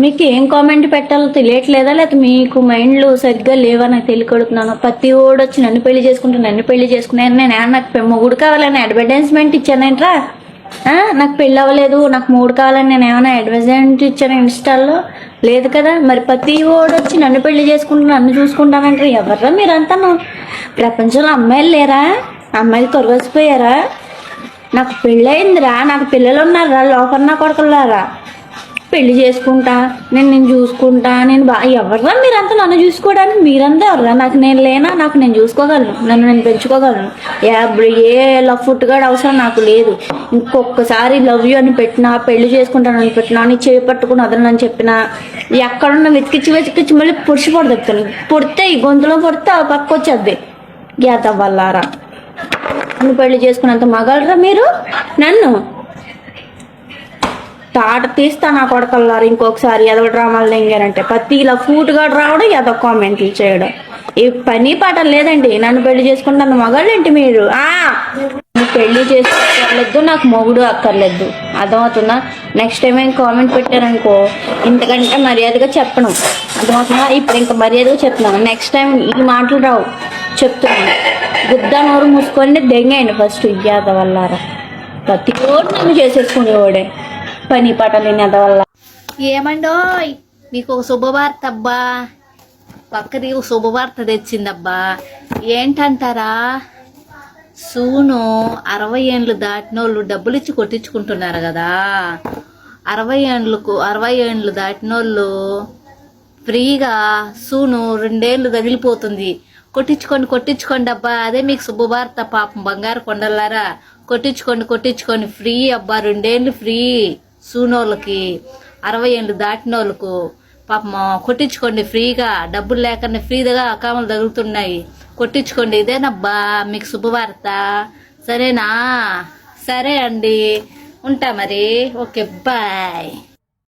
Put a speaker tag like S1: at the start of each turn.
S1: మీకు ఏం కామెంట్ పెట్టాలో తెలియట్లేదా? లేకపోతే మీకు మైండ్లు సరిగ్గా లేవా? నాకు తెలియకొడుతున్నాను ప్రతి ఓడు వచ్చి నన్ను పెళ్ళి చేసుకుంటే నన్ను పెళ్ళి చేసుకున్నాను నేను ఏమన్నా నాకు మూడు మొగుడు కావాలని అడ్వర్టైజ్మెంట్ ఇచ్చానేంట్రా. నాకు పెళ్ళి అవ్వలేదు నాకు మూడు కావాలని నేను ఏమైనా అడ్వర్టైజ్మెంట్ ఇచ్చాను ఇన్స్టాల్లో లేదు కదా. మరి ప్రతి ఓడు వచ్చి నన్ను పెళ్ళి చేసుకుంటూ నన్ను చూసుకుంటానంటారు. ఎవర్రా మీరంతాను? ప్రపంచంలో అమ్మాయిలు లేరా? అమ్మాయిలు తొలగసిపోయారా నాకు పెళ్ళయిందిరా. నాకు పిల్లలు ఉన్నారా లోపల నా కొడుకులారా పెళ్ళి చేసుకుంటా నేను నేను చూసుకుంటా నేను బా ఎవర్రా మీరంతా నన్ను చూసుకోవడానికి? మీరంతా ఎవర్రా? నాకు నేను లేనా? నాకు నేను చూసుకోగలను. నన్ను నేను పెంచుకోగలను. ఏ- ఏ లవ్ ఫుట్గాడు అవసరం నాకు లేదు. ఇంకొకసారి లవ్ యూ అని పెట్టినా పెళ్ళి చేసుకుంటానని పెట్టినా నీ చేయి పట్టుకుని వదలనని చెప్పినా ఎక్కడున్నా వెతికిచ్చి వెతికిచ్చి మళ్ళీ పుడిచి పడదెప్తాను పుడితే ఈ గొంతులో పుడితే ఆ పక్క వచ్చేద్ది. గీత వల్లారా నన్ను పెళ్ళి చేసుకున్నంత మగలరా మీరు? నన్ను? తాట తీస్తా నా కొడకల్లారు ఇంకొకసారి ఎదవ డ్రామాలు తెంగారంటే ప్రతి ఇలా ఫూట్గా రావడం ఏదో కామెంట్లు చేయడం. ఈ పని పాట లేదండి. నన్ను పెళ్ళి చేసుకుంటాను మగాళ్ళేంటి మీరు? ఆ! పెళ్ళి చేసుకోలేదు నాకు మొగుడు అక్కర్లేదు. అర్థమవుతుందా? నెక్స్ట్ టైం ఏం కామెంట్ పెట్టారనుకో ఇంతకంటే మర్యాదగా చెప్పను. అర్థమవుతుందా? ఇప్పుడు ఇంకా మర్యాదగా చెప్తున్నాను. నెక్స్ట్ టైం ఈ మాటలు రావు. చెప్తున్నాను. గుద్ద నోరు మూసుకొని దెంగేయండి ఫస్ట్ ఇయ్యాద వల్లారా ప్రతి ఓడు నన్ను చేసేసుకునేవాడే. పని పాట లేని వల్ల.
S2: ఏమండోయ్ మీకు ఒక శుభవార్త అబ్బా. పక్కది ఒక శుభవార్త తెచ్చిందబ్బా. ఏంటంటారా? సూను అరవై ఏండ్లు దాటినోళ్ళు డబ్బులు ఇచ్చి కొట్టించుకుంటున్నారు కదా. అరవై ఏండ్లకు అరవై ఏండ్లు దాటినోళ్ళు ఫ్రీగా సూను రెండేళ్ళు తగిలిపోతుంది. కొట్టించుకోండి కొట్టించుకోండి అబ్బా. అదే మీకు శుభవార్త పాపం బంగారు కొండలారా కొట్టించుకోండి కొట్టించుకోండి. ఫ్రీ అబ్బా రెండేళ్ళు ఫ్రీ. సూనోళ్ళకి అరవై ఏళ్ళు దాటిన వాళ్ళకు పాపం కొట్టించుకోండి ఫ్రీగా డబ్బులు లేకుండా ఫ్రీగా కామలు తగులుతున్నాయి కొట్టించుకోండి ఇదేనబ్బా మీకు శుభవార్త. సరేనా? సరే అండి. ఉంటా మరి. Okay bye.